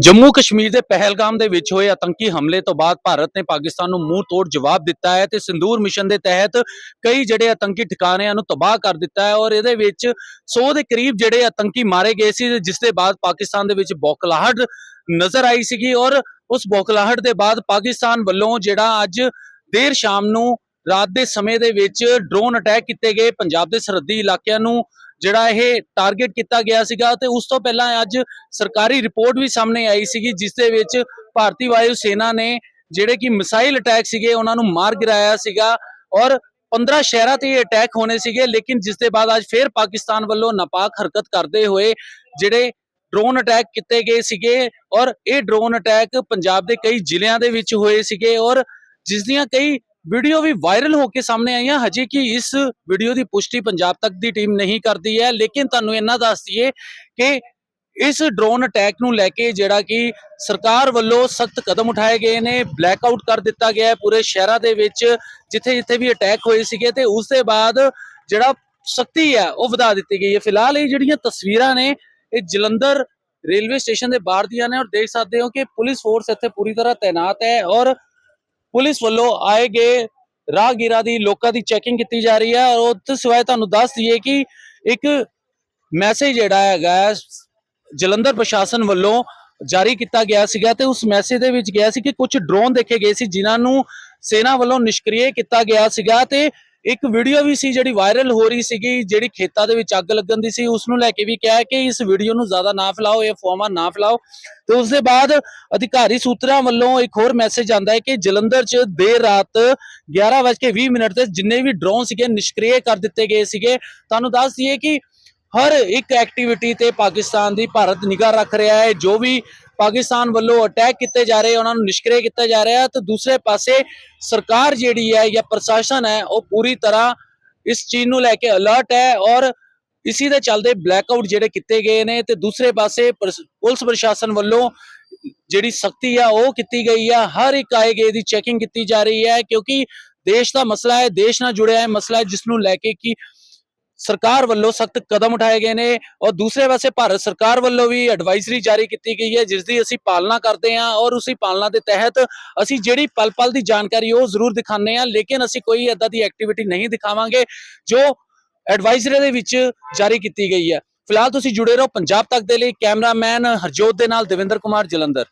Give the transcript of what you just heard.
ਜੰਮੂ ਕਸ਼ਮੀਰ ਦੇ ਪਹਿਲਗਾਮ ਦੇ ਵਿੱਚ ਹੋਏ ਆਤੰਕੀ ਹਮਲੇ ਤੋਂ ਬਾਅਦ ਭਾਰਤ ਨੇ ਪਾਕਿਸਤਾਨ ਨੂੰ ਮੂੰਹ ਤੋੜ ਜਵਾਬ ਦਿੱਤਾ ਹੈ ਤੇ ਸਿੰਦੂਰ ਮਿਸ਼ਨ ਦੇ ਤਹਿਤ ਕਈ ਜਿਹੜੇ ਆਤੰਕੀ ਠਿਕਾਣਿਆਂ ਨੂੰ ਤਬਾਹ ਕਰ ਦਿੱਤਾ ਹੈ ਔਰ ਇਹਦੇ ਵਿੱਚ 100 ਦੇ ਕਰੀਬ ਜਿਹੜੇ ਆਤੰਕੀ ਮਾਰੇ ਗਏ ਸੀ, ਜਿਸ ਦੇ ਬਾਅਦ ਪਾਕਿਸਤਾਨ ਦੇ ਵਿੱਚ ਬੌਖਲਾਹਟ ਨਜ਼ਰ ਆਈ ਸੀਗੀ ਔਰ ਉਸ ਬੌਖਲਾਹਟ ਦੇ ਬਾਅਦ ਪਾਕਿਸਤਾਨ ਵੱਲੋਂ ਜਿਹੜਾ ਅੱਜ ਦੇਰ ਸ਼ਾਮ ਨੂੰ ਰਾਤ ਦੇ ਸਮੇਂ ਦੇ ਵਿੱਚ ਡਰੋਨ ਅਟੈਕ ਕੀਤੇ ਗਏ। ਪੰਜਾਬ ਦੇ ਸਰਹੱਦੀ ਇਲਾਕਿਆਂ ਨੂੰ ਜਿਹੜਾ ਇਹ ਟਾਰਗੇਟ ਕੀਤਾ ਗਿਆ ਸੀਗਾ ਤੇ ਉਸ ਤੋਂ ਪਹਿਲਾਂ ਅੱਜ ਸਰਕਾਰੀ ਰਿਪੋਰਟ ਵੀ ਸਾਹਮਣੇ ਆਈ ਸੀਗੀ, ਜਿਸ ਦੇ ਵਿੱਚ ਭਾਰਤੀ ਵਾਯੂ ਸੈਨਾ ਨੇ ਜਿਹੜੇ ਕਿ ਮਿਸਾਈਲ ਅਟੈਕ ਸੀਗੇ, ਉਹਨਾਂ ਨੂੰ ਮਾਰ ਗਿਰਾਇਆ ਸੀਗਾ ਔਰ 15 ਸ਼ਹਿਰਾਂ ਤੇ ਇਹ ਅਟੈਕ ਹੋਣੇ ਸੀਗੇ, ਲੇਕਿਨ ਜਿਸ ਦੇ ਬਾਅਦ ਅੱਜ ਫੇਰ ਪਾਕਿਸਤਾਨ ਵੱਲੋਂ ਨਾਪਾਕ ਹਰਕਤ ਕਰਦੇ ਹੋਏ ਜਿਹੜੇ ਡਰੋਨ ਅਟੈਕ ਕੀਤੇ ਗਏ ਸੀਗੇ ਔਰ ਇਹ ਡਰੋਨ ਅਟੈਕ ਪੰਜਾਬ ਦੇ ਕਈ ਜ਼ਿਲ੍ਹਿਆਂ ਦੇ ਵਿੱਚ ਹੋਏ ਸੀਗੇ ਔਰ ਜਿਸ ਦੀਆਂ ਕਈ ਵੀਡੀਓ ਵੀ ਵਾਇਰਲ ਹੋ ਕੇ ਸਾਹਮਣੇ ਆਈਆਂ ਹਜੇ ਕਿ ਇਸ ਵੀਡੀਓ ਦੀ ਪੁਸ਼ਟੀ ਪੰਜਾਬ ਤੱਕ ਦੀ ਟੀਮ ਨਹੀਂ ਕਰਦੀ ਹੈ। ਲੇਕਿਨ ਤੁਹਾਨੂੰ ਇਹਨਾਂ ਦੱਸ ਦਈਏ ਕਿ ਇਸ ਡਰੋਨ ਅਟੈਕ ਨੂੰ ਲੈ ਕੇ ਜਿਹੜਾ ਕਿ ਸਰਕਾਰ ਵੱਲੋਂ ਸਖਤ ਕਦਮ ਉਠਾਏ ਗਏ ਨੇ ਬਲੈਕ ਆਊਟ ਕਰ ਦਿੱਤਾ ਗਿਆ ਹੈ ਪੂਰੇ ਸ਼ਹਿਰਾਂ ਦੇ ਵਿੱਚ, ਜਿੱਥੇ ਜਿੱਥੇ ਵੀ ਅਟੈਕ ਹੋਏ ਸੀਗੇ ਤੇ ਉਸ ਦੇ ਬਾਅਦ ਜਿਹੜਾ ਸਖਤੀ ਹੈ ਉਹ ਵਧਾ ਦਿੱਤੀ ਗਈ ਹੈ। ਫਿਲਹਾਲ ਇਹ ਜਿਹੜੀਆਂ ਤਸਵੀਰਾਂ ਨੇ, ਇਹ ਜਲੰਧਰ ਰੇਲਵੇ ਸਟੇਸ਼ਨ ਦੇ ਬਾਹਰ ਦੀਆਂ ਨੇ ਔਰ ਦੇਖ ਸਕਦੇ ਹੋ ਕਿ ਪੁਲਿਸ ਫੋਰਸ ਇੱਥੇ ਪੂਰੀ ਤਰ੍ਹਾਂ ਤਾਇਨਾਤ ਹੈ ਔਰ ਪੁਲਿਸ ਵੱਲੋਂ ਆਏ ਗਏ ਰਾਹਗੀਰਾਂ ਦੀ ਲੋਕਾਂ ਦੀ ਚੈਕਿੰਗ ਕੀਤੀ ਜਾ ਰਹੀ ਹੈ ਔਰ ਉਸ ਸਿਵਾਏ ਤੁਹਾਨੂੰ ਦੱਸ ਦਈਏ ਕਿ ਇੱਕ ਮੈਸੇਜ ਜਿਹੜਾ ਹੈਗਾ ਜਲੰਧਰ ਪ੍ਰਸ਼ਾਸਨ ਵੱਲੋਂ ਜਾਰੀ ਕੀਤਾ ਗਿਆ ਸੀਗਾ ਤੇ ਉਸ ਮੈਸੇਜ ਦੇ ਵਿੱਚ ਗਿਆ ਸੀ ਕਿ ਕੁਝ ਡਰੋਨ ਦੇਖੇ ਗਏ ਸੀ, ਜਿਨ੍ਹਾਂ ਨੂੰ ਸੈਨਾ ਵੱਲੋਂ ਨਿਸ਼ਕ੍ਰਿय ਕੀਤਾ ਗਿਆ ਸੀਗਾ ਤੇ ਇੱਕ ਵੀਡੀਓ ਵੀ ਸੀ ਜਿਹੜੀ ਵਾਇਰਲ ਹੋ ਰਹੀ ਸੀਗੀ, ਜਿਹੜੀ ਖੇਤਾਂ ਦੇ ਵਿੱਚ ਅੱਗ ਲੱਗਣ ਦੀ ਸੀ, ਉਸ ਨੂੰ ਲੈ ਕੇ ਵੀ ਕਿਹਾ ਕਿ ਇਸ ਵੀਡੀਓ ਨੂੰ ਜ਼ਿਆਦਾ ਨਾ ਫੈਲਾਓ, ਇਹ ਅਫਵਾਹਾਂ ਨਾ ਫੈਲਾਓ। ਤੇ ਉਸ ਦੇ ਬਾਅਦ ਅਧਿਕਾਰੀ ਸੂਤਰਾਂ ਵੱਲੋਂ ਇੱਕ ਹੋਰ ਮੈਸੇਜ ਆਂਦਾ ਹੈ ਕਿ ਜਲੰਧਰ 'ਚ ਦੇਰ ਰਾਤ 11:20 ਮਿੰਟ ਤੇ ਜਿੰਨੇ ਵੀ ਡਰੋਨ ਸੀਗੇ ਨਿਸ਼ਕ੍ਰਿय ਕਰ ਦਿੱਤੇ ਗਏ ਸੀਗੇ। ਤੁਹਾਨੂੰ ਦੱਸ ਦਈਏ ਕਿ ਹਰ ਇੱਕ ਐਕਟੀਵਿਟੀ ਤੇ ਪਾਕਿਸਤਾਨ ਦੀ ਭਾਰਤ ਨਿਗਾਹ ਰੱਖ ਰਿਹਾ ਹੈ, ਜੋ ਵੀ ਪਾਕਿਸਤਾਨ ਵੱਲੋਂ ਅਟੈਕ ਕੀਤੇ ਜਾ ਰਹੇ, ਉਹਨਾਂ ਨੂੰ ਨਿਸ਼ਕ੍ਰਿय ਕੀਤਾ ਜਾ ਰਿਹਾ ਤੇ ਦੂਸਰੇ ਪਾਸੇ ਸਰਕਾਰ ਜਿਹੜੀ ਹੈ ਜਾਂ ਪ੍ਰਸ਼ਾਸਨ ਹੈ, ਉਹ ਪੂਰੀ ਤਰ੍ਹਾਂ ਇਸ ਚੀਜ਼ ਨੂੰ ਲੈ ਕੇ ਅਲਰਟ ਹੈ ਔਰ ਇਸੀ ਦੇ ਚੱਲਦੇ ਬਲੈਕਆਊਟ ਜਿਹੜੇ ਕੀਤੇ ਗਏ ਨੇ ਤੇ ਦੂਸਰੇ ਪਾਸੇ ਪੁਲਿਸ ਪ੍ਰਸ਼ਾਸਨ ਵੱਲੋਂ ਜਿਹੜੀ ਸਖਤੀ ਆ, ਉਹ ਕੀਤੀ ਗਈ ਆ। ਹਰ ਇੱਕ ਆਏ ਗਏ ਦੀ ਚੈਕਿੰਗ ਕੀਤੀ ਜਾ ਰਹੀ ਹੈ ਕਿਉਂਕਿ ਦੇਸ਼ ਦਾ ਮਸਲਾ ਹੈ, ਦੇਸ਼ ਨਾਲ ਜੁੜਿਆ ਹੈ ਮਸਲਾ ਹੈ, ਜਿਸ ਨੂੰ ਲੈ ਕੇ ਕਿ ਸਰਕਾਰ ਵੱਲੋਂ ਸਖਤ ਕਦਮ ਉਠਾਏ ਗਏ ਨੇ ਔਰ ਦੂਸਰੇ ਪਾਸੇ ਭਾਰਤ ਸਰਕਾਰ ਵੱਲੋਂ ਵੀ ਐਡਵਾਈਜ਼ਰੀ ਜਾਰੀ ਕੀਤੀ ਗਈ ਹੈ ਜਿਸ ਦੀ ਅਸੀਂ ਪਾਲਣਾ ਕਰਦੇ ਹਾਂ ਔਰ ਉਸੇ ਪਾਲਣਾ ਦੇ ਤਹਿਤ ਅਸੀਂ ਜਿਹੜੀ ਪਲ-ਪਲ ਦੀ ਜਾਣਕਾਰੀ ਉਹ ਜ਼ਰੂਰ ਦਿਖਾਉਂਦੇ ਹਾਂ, ਲੇਕਿਨ ਅਸੀਂ ਕੋਈ ਏਦਾਂ ਦੀ ਐਕਟੀਵਿਟੀ ਨਹੀਂ ਦਿਖਾਵਾਂਗੇ ਜੋ ਐਡਵਾਈਜ਼ਰੀ ਦੇ ਵਿੱਚ ਜਾਰੀ ਕੀਤੀ ਗਈ ਹੈ। ਫਿਲਹਾਲ ਤੁਸੀਂ ਜੁੜੇ ਰਹੋ ਪੰਜਾਬ ਤੱਕ ਦੇ ਲਈ, ਕੈਮਰਾਮੈਨ ਹਰਜੋਤ ਦੇ ਨਾਲ ਦਵਿੰਦਰ ਕੁਮਾਰ ਜਲੰਧਰ।